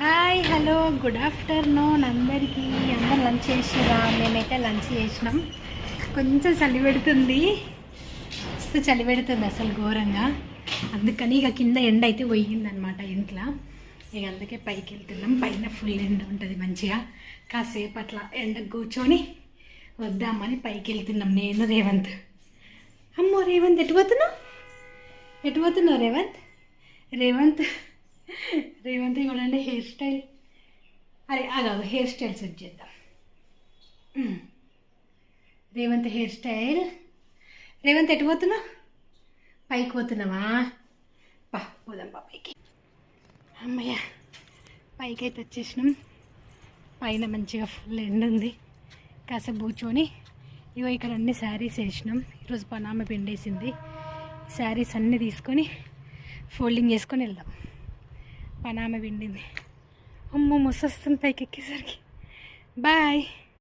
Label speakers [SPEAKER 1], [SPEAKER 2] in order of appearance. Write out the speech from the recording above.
[SPEAKER 1] Hi hello good afternoon అందరికీ అందరు lunch చేసిరా? మేమైతే లంచ్ చేసినాం. కొంచెం చలి పెడుతుంది. మస్తు చలి పెడుతుంది అసలు ఘోరంగా. అందుకని ఇక కింద ఎండ అయితే పోయిందనమాట ఇంట్లో. ఇక అందుకే పైకి వెళ్తున్నాం. పైన ఫుల్ ఎండ ఉంటుంది మంచిగా. కాసేపు అట్లా ఎండకు కూర్చొని వద్దామని పైకి వెళ్తున్నాం. నేను రేవంత్. అమ్మో రేవంత్ ఎటు పోతున్నావు? ఎటు పోతున్నావు రేవంత్? రేవంత్ రేవంత్ చూడండి హెయిర్ స్టైల్. అరే అగా హెయిర్ స్టైల్ సెట్ చేద్దాం. Revanth hair style. రేవంత్ ఎటు పోతున్నావు? పైకి పోతున్నావా? పా పోదాం పా పైకి. అమ్మయ్య పైకి అయితే వచ్చేసినాం. పైన మంచిగా ఫుల్ ఎండ ఉంది. కాసేపు కూర్చొని ఇగో ఇక్కడ అన్ని శారీస్ వేసినాం. ఈరోజు పనామ పిండేసింది. శారీస్ అన్నీ తీసుకొని ఫోల్డింగ్ చేసుకొని వెళ్దాం. పనామ విండింది. అమ్మో ముసొస్తుంది పైకి ఎక్కేసరికి బాయ్.